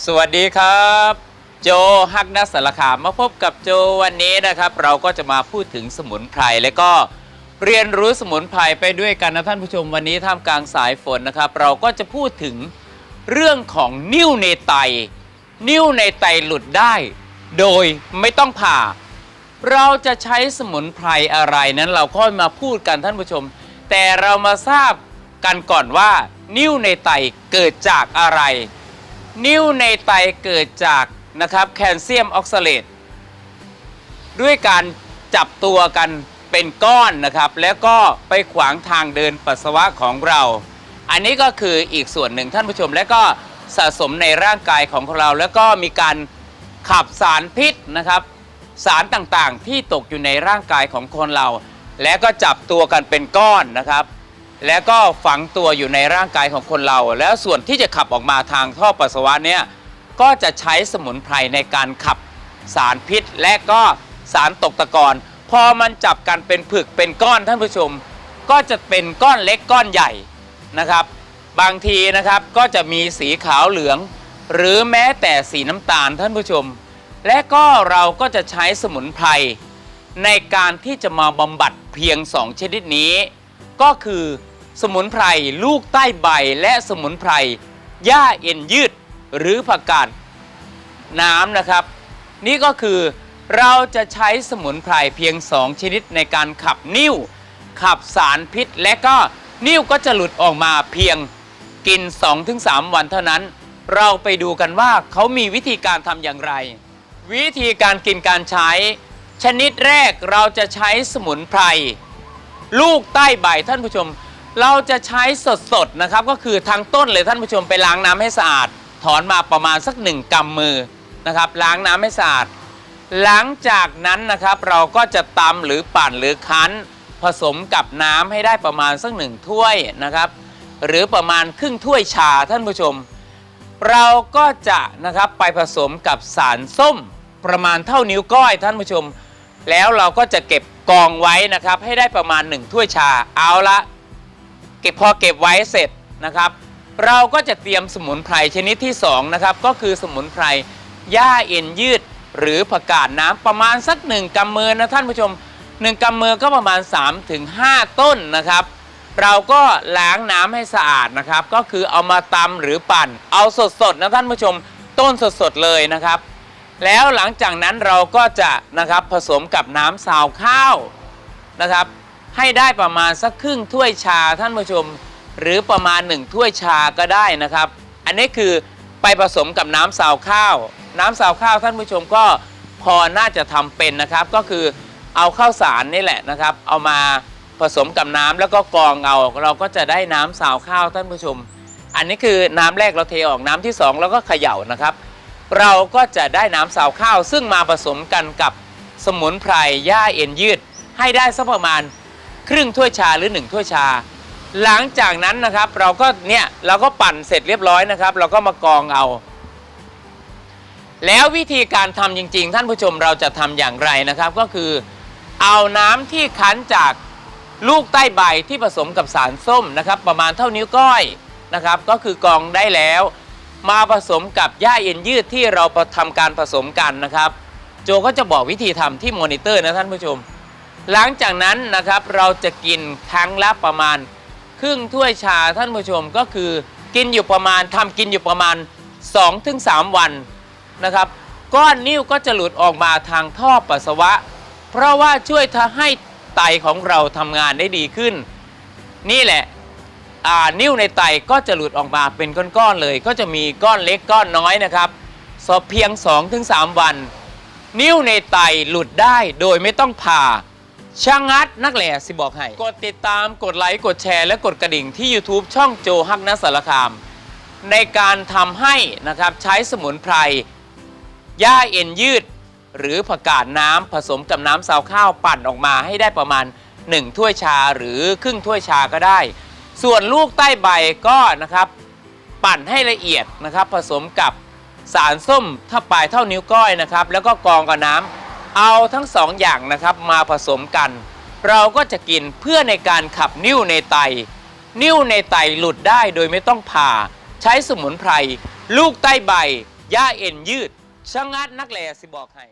สวัสดีครับ โจฮักนักสารคามมาพบกับโจวันนี้นะครับ เราก็จะมาพูดถึงสมุนไพรและก็เรียนรู้สมุนไพรไปด้วยกันนะท่านผู้ชมวันนี้ท่ามกลางสายฝนนะครับ เราก็จะพูดถึงเรื่องของนิ้วในไต นิ้วในไตหลุดได้ โดยไม่ต้องผ่า เราจะใช้สมุนไพรอะไรนั้นเราค่อยมาพูดกันท่านผู้ชม แต่เรามาทราบกันก่อนว่า นิ้วในไตเกิดจากอะไร นิ้วในไตเกิดจากนะครับแคลเซียมออกซาเลตด้วยการจับตัวกันเป็นก้อนนะครับ แล้วก็ไปขวางทางเดินปัสสาวะของเรา อันนี้ก็คืออีกส่วนหนึ่งท่านผู้ชม และก็สะสมในร่างกายของเรา แล้วก็มีการขับสารพิษนะครับ สารต่างๆที่ตกอยู่ในร่างกายของคนเรา และก็จับตัวกันเป็นก้อนนะครับ แล้วก็ฝังตัวอยู่ในร่างกายของคนเรา แล้วส่วนที่จะขับออกมาทางท่อปัสสาวะเนี่ยก็จะใช้สมุนไพรในการขับสารพิษ และก็สารตกตะกอนพอมันจับกันเป็นผึกเป็นก้อนท่านผู้ชม ก็จะเป็นก้อนเล็กก้อนใหญ่นะครับ บางทีนะครับก็จะมีสีขาวเหลือง หรือแม้แต่สีน้ำตาลท่านผู้ชม และก็เราก็จะใช้สมุนไพรในการที่จะมาบำบัดเพียง 2 ชนิดนี้ ก็คือ สมุนไพรลูกใต้ใบและสมุนไพรหญ้าเอ็นยืดหรือผักกาดน้ำนะครับ นี่ก็คือเราจะใช้สมุนไพรเพียง 2 ชนิดในการขับนิ่ว ขับสารพิษ และก็นิ่วก็จะหลุดออกมาเพียงกิน 2-3 วันเท่านั้น เราไปดูกันว่าเขามีวิธีการทำอย่างไร วิธีการกินการใช้ ชนิดแรกเราจะใช้สมุนไพรลูกใต้ใบท่านผู้ชม เราจะใช้สดๆนะครับก็คือทางต้นเลยท่านผู้ชมไปล้างน้ำให้สะอาด ถอนมาประมาณสักหนึ่งกำมือนะครับ ล้างน้ำให้สะอาด หลังจากนั้นนะครับเราก็จะตำหรือปั่นหรือคั้น ผสมกับน้ำให้ได้ประมาณสักหนึ่งถ้วยนะครับ หรือประมาณครึ่งถ้วยชาท่านผู้ชม เราก็จะนะครับไปผสมกับสารส้มประมาณเท่านิ้วก้อยท่านผู้ชม แล้วเราก็จะเก็บกองไว้นะครับให้ได้ประมาณ 1 ถ้วยชาเอาละ เก็บพอเก็บไว้เสร็จนะครับ เราก็จะเตรียมสมุนไพรชนิดที่2นะครับก็คือสมุนไพรหญ้าเอ็นยืด หรือผักกาดน้ำประมาณสักหนึ่งกำมือนะท่านผู้ชมหนึ่งกำมือก็ประมาณ3-5ถึง5ต้นนะครับ เราก็ล้างน้ำให้สะอาดนะครับ ก็คือเอามาตำหรือปั่น เอาสดๆนะท่านผู้ชม ต้นสดๆเลยนะครับ แล้วหลังจากนั้นเราก็จะนะครับผสมกับน้ำซาวข้าวนะครับ ให้ได้ประมาณสักครึ่งถ้วยชาท่านผู้ชม หรือประมาณ1ถ้วยชาก็ได้นะครับ อันนี้คือไปผสมกับน้ำซาวข้าว น้ำซาวข้าวท่านผู้ชมก็พอน่าจะทำเป็นนะครับ ก็คือเอาข้าวสารนี่แหละนะครับ เอามาผสมกับน้ำแล้วก็กรองเอาเราก็จะได้น้ำซาวข้าวท่านผู้ชม อันนี้คือน้ำแรกเราเทออกน้ำที่สองแล้วก็เขย่านะครับ เราก็จะได้น้ำสาวข้าว ซึ่งมาผสมกันกับสมุนไพรหญ้าเอ็นยืด ให้ได้สักประมาณ ครึ่งถ้วยชาหรือ 1 ถ้วยชา หลังจากนั้นนะครับ เราก็เนี่ยเราก็ปั่นเสร็จเรียบร้อยนะครับ เราก็มากองเอา แล้ววิธีการทำจริง ๆ ท่านผู้ชมเราจะทำอย่างไรนะครับ ก็คือเอาน้ำที่คั้นจากลูกใต้ใบที่ผสมกับสารส้มนะครับ ประมาณเท่านิ้วก้อยนะครับ ก็คือกองได้แล้ว มาผสมกับหญ้าเอ็นยืดที่เราทำการผสมกันนะครับ โจก็จะบอกวิธีทำที่มอนิเตอร์นะท่านผู้ชม หลังจากนั้นนะครับเราจะกินครั้งละประมาณ ครึ่งถ้วยชาท่านผู้ชมก็คือกินอยู่ประมาณทำกินอยู่ประมาณ 2-3 วันนะครับ ก้อนนิ้วก็จะหลุดออกมาทางท่อปัสสาวะ เพราะว่าช่วยทำให้ไตของเราทำงานได้ดีขึ้น นี่แหละอ่านิ้วในไตก็จะหลุดออกมาเป็นก้อนๆเลย ก็จะมีก้อนเล็กก้อนน้อยนะครับสอบเพียง 2-3 วัน นิ้วในไตหลุดได้โดยไม่ต้องผ่า ช่างงัดนักแหล่สิบอกให้ กดติดตามกดไลค์กดแชร์และกดกระดิ่งที่ YouTube ช่องโจฮักนัสสารคาม ในการทำให้นะครับใช้สมุนไพรหญ้าเอ็นยืด หรือผักกาดน้ำผสมกับน้ำซาวข้าวปั่นออกมาให้ได้ประมาณ 1 ถ้วยชาหรือครึ่งถ้วยชาก็ได้ ส่วนลูกใต้ใบก็นะครับปั่นให้ละเอียดนะครับผสมกับสารส้มถ้าปลายเท่านิ้วก้อยนะครับแล้วก็กรองกับน้ำ เอาทั้งสองอย่างนะครับมาผสมกัน เราก็จะกินเพื่อในการขับนิ่วในไต นิ่วในไตหลุดได้โดยไม่ต้องผ่า ใช้สมุนไพร ลูกใต้ใบย่าเอ็นยืดชะงัดนักแลสิบอกให้